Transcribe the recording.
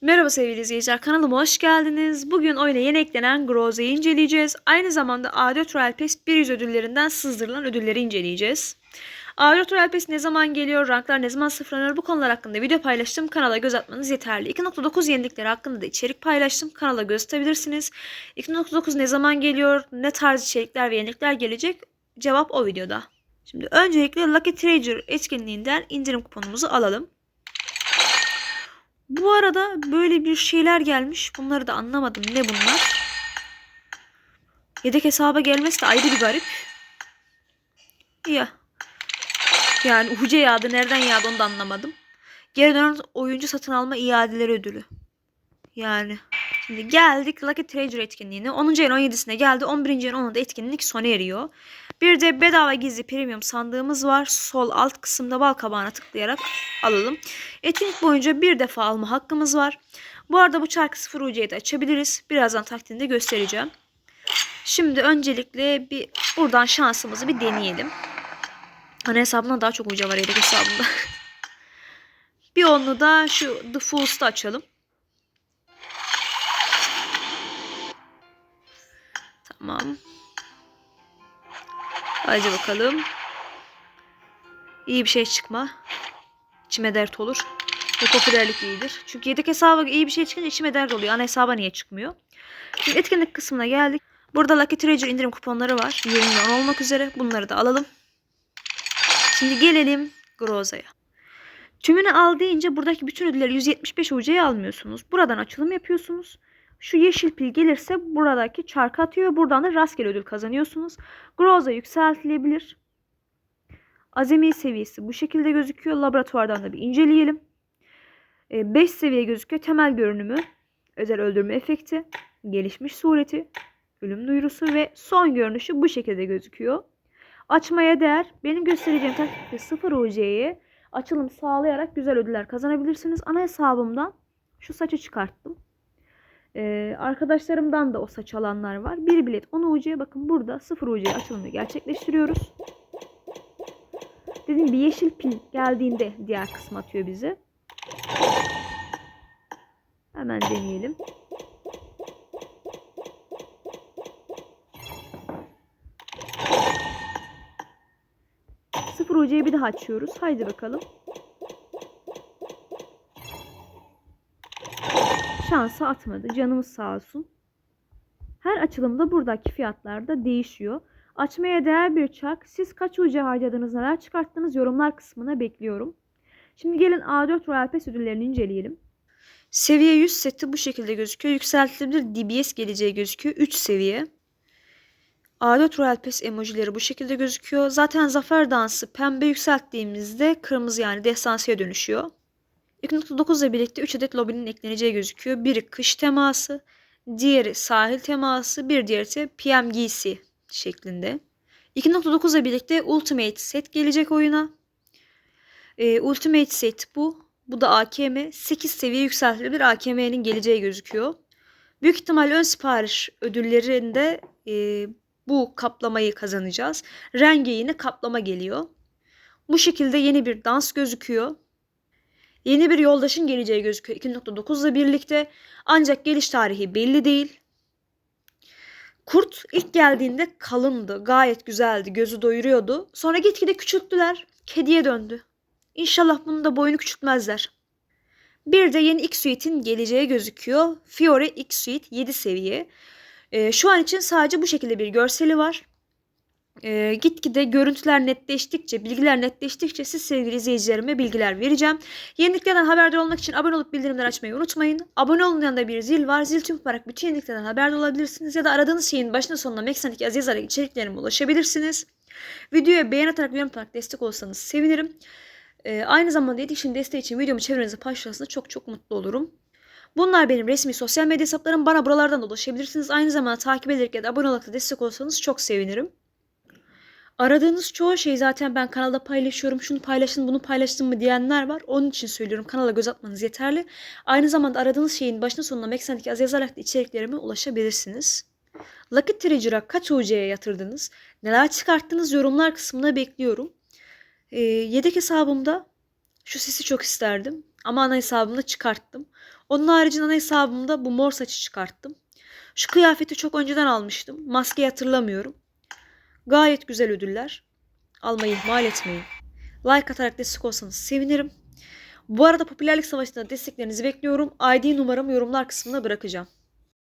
Merhaba sevgili izleyiciler, kanalıma hoş geldiniz. Bugün oyuna yeni eklenen Groza'yı inceleyeceğiz. Aynı zamanda A4 Royal Pass 100 ödüllerinden sızdırılan ödülleri inceleyeceğiz. A4 Royal Pass ne zaman geliyor, ranklar ne zaman sıfırlanıyor bu konular hakkında video paylaştım. Kanala göz atmanız yeterli. 2.9 yenilikleri hakkında da içerik paylaştım. Kanala göz atabilirsiniz. 2.9 ne zaman geliyor, ne tarz içerikler ve yenilikler gelecek cevap o videoda. Şimdi öncelikle Lucky Treasure etkinliğinden indirim kuponumuzu alalım. Bu arada böyle bir şeyler gelmiş. Bunları da anlamadım. Ne bunlar? Yedek hesaba gelmesi de ayrı bir garip. Ya. Yani uca yağdı. Nereden yağdı onu da anlamadım. Geri dönen oyuncu satın alma iadeleri ödülü. Yani. Şimdi geldik Lucky Treasure etkinliğine. 10. ayın 17'sine geldi. 11. ayın 10'unda etkinlik sona eriyor. Bir de bedava gizli premium sandığımız var. Sol alt kısımda bal kabağına tıklayarak alalım. Etkinlik boyunca bir defa alma hakkımız var. Bu arada bu çarkı 0 UC'yi de açabiliriz. Birazdan taktiğini de göstereceğim. Şimdi öncelikle bir buradan şansımızı bir deneyelim. Ana hesabından daha çok uca var yedek hesabında. bir onu da şu The Fools'ta açalım. Tamam. Hadi bakalım. İyi bir şey çıkma. İçime dert olur. Ve popülerlik iyidir. Çünkü yedek hesaba iyi bir şey çıkınca içime dert oluyor. Ana hesaba niye çıkmıyor? Şimdi etkinlik kısmına geldik. Burada Lucky Treasure indirim kuponları var. 20 milyon olmak üzere. Bunları da alalım. Şimdi gelelim Groza'ya. Tümünü al deyince buradaki bütün ödülleri 175 UC'ye almıyorsunuz. Buradan açılım yapıyorsunuz. Şu yeşil pil gelirse buradaki çarkı atıyor. Buradan da rastgele ödül kazanıyorsunuz. Groza yükseltilebilir. Azami seviyesi bu şekilde gözüküyor. Laboratuvardan da bir inceleyelim. 5 seviye gözüküyor. Temel görünümü, özel öldürme efekti, gelişmiş sureti, ölüm duyurusu ve son görünüşü bu şekilde gözüküyor. Açmaya değer. Benim göstereceğim taktikte 0 UC'ye açılım sağlayarak güzel ödüller kazanabilirsiniz. Ana hesabımdan şu saçı çıkarttım. Ee, arkadaşlarımdan da o saç alanlar var. Bir bilet 10 UC'ye bakın burada 0 UC'ye açılımı gerçekleştiriyoruz. Dediğim gibi yeşil pil geldiğinde diğer kısmı atıyor bizi. Hemen deneyelim. Sıfır UC'yi bir daha açıyoruz. Haydi bakalım. Şansı atmadı. Canımız sağ olsun. Her açılımda buradaki fiyatlar da değişiyor. Açmaya değer bir çark. Siz kaç UC harcadınız, neler çıkarttınız yorumlar kısmına bekliyorum. Şimdi gelin A4 Royal Pass ödüllerini inceleyelim. Seviye 100 seti bu şekilde gözüküyor. Yükseltilebilir DBS geleceği gözüküyor. 3 seviye. A4 Royal Pass emojileri bu şekilde gözüküyor. Zaten zafer dansı pembe yükselttiğimizde kırmızı yani destansiye dönüşüyor. 2.9 ile birlikte 3 adet lobinin ekleneceği gözüküyor. Biri kış teması, diğeri sahil teması, bir diğeri ise PM giysi şeklinde. 2.9 ile birlikte Ultimate set gelecek oyuna. Ee, Ultimate set bu. Bu da AKM. 8 seviye yükseltilebilir AKM'nin geleceği gözüküyor. Büyük ihtimalle ön sipariş ödüllerinde e, bu kaplamayı kazanacağız. Rengi yine kaplama geliyor. Bu şekilde yeni bir dans gözüküyor. Yeni bir yoldaşın geleceği gözüküyor 2.9 ile birlikte. Ancak geliş tarihi belli değil. Kurt ilk geldiğinde kalındı. Gayet güzeldi. Gözü doyuruyordu. Sonra gitgide küçülttüler. Kediye döndü. İnşallah bunun da boyunu küçültmezler. Bir de yeni X-Suite'in geleceği gözüküyor. Fiore X-Suite 7 seviye. Ee, şu an için sadece bu şekilde bir görseli var. Ee, gitgide görüntüler netleştikçe, bilgiler netleştikçe siz sevgili izleyicilerime bilgiler vereceğim. Yeniliklerden haberdar olmak için abone olup bildirimleri açmayı unutmayın. Abone olun yanında bir zil var. Zil tüm yaparak bütün yeniliklerden haberdar olabilirsiniz. Ya da aradığınız şeyin başına sonuna Meksanik Aziz yazarak içeriklerime ulaşabilirsiniz. Videoya beğen atarak yorum atarak destek olsanız sevinirim. Ee, aynı zamanda yetişkin desteği için videomu çevrenize paylaşırsanız çok çok mutlu olurum. Bunlar benim resmi sosyal medya hesaplarım. Bana buralardan da ulaşabilirsiniz. Aynı zamanda takip ederek ya da abone olarak da destek olsanız çok sevinirim. Aradığınız çoğu şeyi zaten ben kanalda paylaşıyorum. Şunu paylaşın, bunu paylaştın mı diyenler var. Onun için söylüyorum. Kanala göz atmanız yeterli. Aynı zamanda aradığınız şeyin başına sonuna Meksen'deki az yazarak da içeriklerime ulaşabilirsiniz. Lucky Treasure'a kaç UC'ye yatırdınız? Neler çıkarttınız yorumlar kısmına bekliyorum. E, yedek hesabımda şu sesi çok isterdim. Ama ana hesabımda çıkarttım. Onun haricinde ana hesabımda bu mor saçı çıkarttım. Şu kıyafeti çok önceden almıştım. Maskeyi hatırlamıyorum. Gayet güzel ödüller. Almayı ihmal etmeyin. Like atarak destek olsanız sevinirim. Bu arada popülerlik savaşında desteklerinizi bekliyorum. ID numaramı yorumlar kısmına bırakacağım.